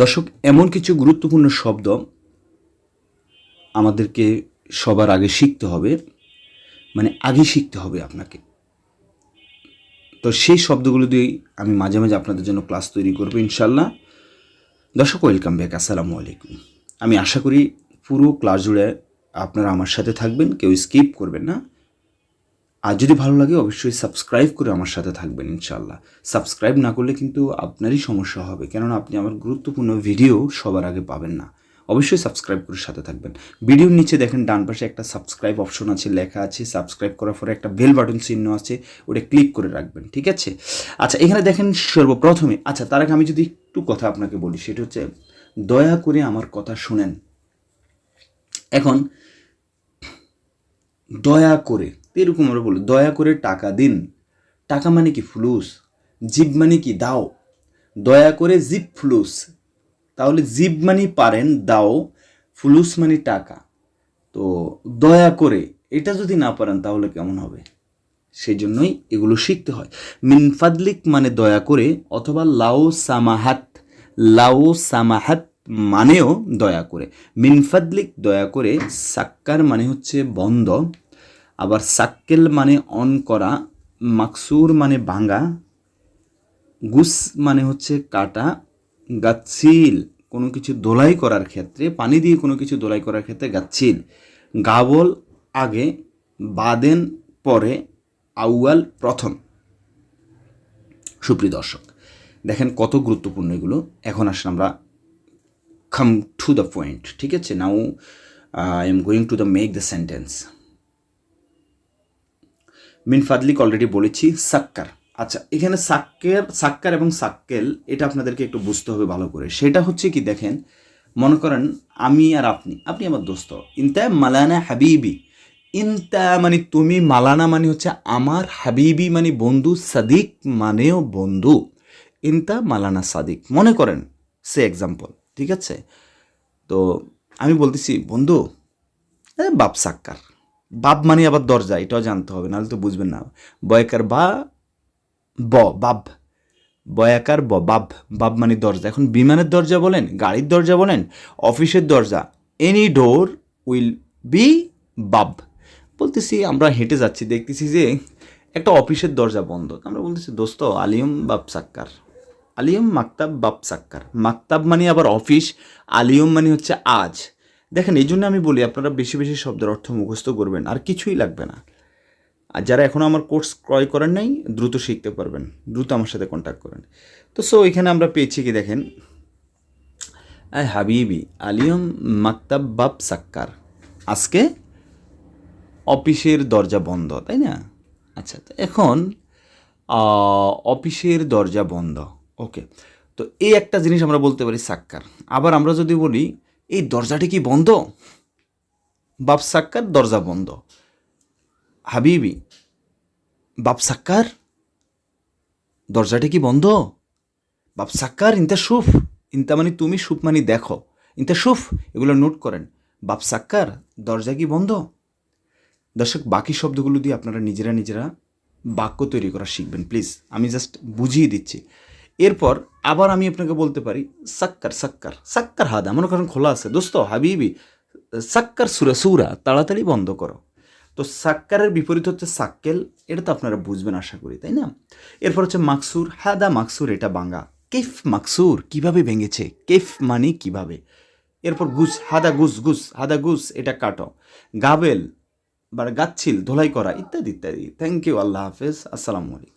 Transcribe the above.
দর্শক, এমন কিছু গুরুত্বপূর্ণ শব্দ আমাদেরকে সবার আগে শিখতে হবে মানে আগে শিখতে হবে আপনাকে। তো সেই শব্দগুলো দিয়েই আমি মাঝে মাঝে আপনাদের জন্য ক্লাস তৈরি করব ইনশাল্লাহ। দর্শক, ওয়েলকাম ব্যাক, আসসালামু আলাইকুম। আমি আশা করি পুরো ক্লাস জুড়ে আপনারা আমার সাথে থাকবেন, কেউ স্কিপ করবেন না। আর যদি ভালো লাগে, অবশ্যই সাবস্ক্রাইব করে আমার সাথে থাকবেন ইনশাল্লাহ সাবস্ক্রাইব না করলে কিন্তু আপনারই সমস্যা হবে, কেননা আপনি আমার গুরুত্বপূর্ণ ভিডিও সবার আগে পাবেন না। অবশ্যই সাবস্ক্রাইব করে সাথে থাকবেন। ভিডিওর নিচে দেখেন, ডান পাশে একটা সাবস্ক্রাইব অপশন আছে, লেখা আছে। সাবস্ক্রাইব করার পরে একটা বেল বাটন চিহ্ন আছে, ওটা ক্লিক করে রাখবেন, ঠিক আছে? আচ্ছা এখানে দেখেন সর্বপ্রথমে আচ্ছা তার আগে আমি যদি একটু কথা আপনাকে বলি, সেটা হচ্ছে, দয়া করে আমার কথা শুনেন। এখন দয়া করে, এরকম আমরা বলি, দয়া করে টাকা দিন। টাকা মানে কি ফুলুস? জিব মানে কি দাও? দয়া করে জিব ফুলুস। তাহলে জিব মানে পারেন, দাও, ফুলুস মানে টাকা। তো দয়া করে, এটা যদি না পারেন তাহলে কেমন হবে? সেই জন্যই এগুলো শিখতে হয়। মিনফাদলিক মানে দয়া করে, অথবা লাও সামাহাত লাও সামাহাত মানেও দয়া করে। মিনফাদলিক দয়া করে, সাক্কার মানে হচ্ছে বন্ধ, আবার সাক্কেল মানে অন করা, মাকসুর মানে ভাঙা, গুস মানে হচ্ছে কাটা গাছিল কোনো কিছু দোলাই করার ক্ষেত্রে, পানি দিয়ে কোনো কিছু দোলাই করার ক্ষেত্রে গাছিল গাবল আগে, বাদেন পরে, আউয়াল প্রথম। সুপ্রিয় দর্শক, দেখেন কত গুরুত্বপূর্ণ এগুলো। এখন আসলে আমরা কাম টু দ্য পয়েন্ট ঠিক আছে? Now I am going to the make the sentence mean ফাদলিক already বলেছি, সাক্কার। আচ্ছা এখানে সাক্কের, সাক্কার এবং সাক্কেল, এটা আপনাদেরকে একটু বুঝতে হবে ভালো করে। সেটা হচ্ছে কি, দেখেন, মনে করেন, আমি আর আপনি আপনি আমার দোস্ত। ইনতা মালানা হাবিবি। ইনতা মানে তুমি, মালানা মানে হচ্ছে আমার হাবিবি মানে বন্ধু, সাদিক মানেও বন্ধু। ইনতা মালানা সাদিক। মনে করেন, সে এক্সাম্পল ঠিক আছে? তো আমি বলতেছি, বন্ধু বাপ সাক্কার। বাপ মানে আবার দরজা, এটাও জানতে হবে, নাহলে তো বুঝবেন না। বয়কার বা ব, বাব। বয়াকার ব, বাব। বাব মানে দরজা। এখন বিমানের দরজা বলেন, গাড়ির দরজা বলেন, অফিসের দরজা এনি ডোর উইল বি বাব। বলতেছি, আমরা হেঁটে যাচ্ছি, দেখতেছি যে একটা অফিসের দরজা বন্ধ। আমরা বলতেছি, দোস্ত আলিয়ম বাপ সাক্কার। আলিয়ম মাকতাব বাপ সাক্কার। মাকতাব মানে আবার অফিস, আলিয়ম মানে হচ্ছে আজ। দেখেন এই জন্য আমি বলি, আপনারা বেশি বেশি শব্দের অর্থ মুখস্থ করবেন, আর কিছুই লাগবে না। আর যারা এখনও আমার কোর্স ক্রয় করেন নাই, দ্রুত শিখতে পারবেন, দ্রুত আমার সাথে কন্ট্যাক্ট করেন। তো সো এখানে আমরা পেয়েছি কি দেখেন? হাবিবি, আলিয়ম মাকতাব বাপ সাক্কার। আজকে অফিসের দরজা বন্ধ, তাই না? আচ্ছা এখন অফিসের দরজা বন্ধ। ওকে তো এই একটা জিনিস আমরা বলতে পারি সাক্কার। আবার আমরা যদি বলি, এই দরজাটি কি বন্ধ? বাপ সাক্কার, দরজা বন্ধ। হাবিবি, বাপ সাক্কার, দরজাটি কি বন্ধ? বাপ সাক্কার, ইনতা সুফ ইনতা মানে তুমি সুফ মানে দেখো। ইনতা সুফ এগুলো নোট করেন। বাপ সাক্কার, দরজা কি বন্ধ? দর্শক, বাকি শব্দগুলো দিয়ে আপনারা নিজেরা নিজেরা বাক্য তৈরি করা শিখবেন, প্লিজ। আমি জাস্ট বুঝিয়ে দিচ্ছি। এরপর আবার আমি আপনাকে বলতে পারি, সাক্কার সাক্কার সাক্কার হাদা, মনে করেন খোলা আছে। দোস্ত, হাবিবি, সাক্কার সুরা সুরা, তাড়াতাড়ি বন্ধ করো। তো সাক্কারের বিপরীত হচ্ছে সাক্কেল, এটা তো আপনারা বুঝবেন আশা করি, তাই না? এরপর হচ্ছে মাকসুর, হাদা মাকসুর, এটা বাঙ্গা। কেফ মাকসুর কীভাবে ভেঙেছে? কেফ মানে কীভাবে? এরপর গুস, হাদা গুস গুস, হাদা গুস, এটা কাটো। গাবেল, বা গাচ্ছিল, ধোলাই করা, ইত্যাদি ইত্যাদি। থ্যাংক ইউ আল্লাহ হাফেজ, আসসালামু আলাইকুম।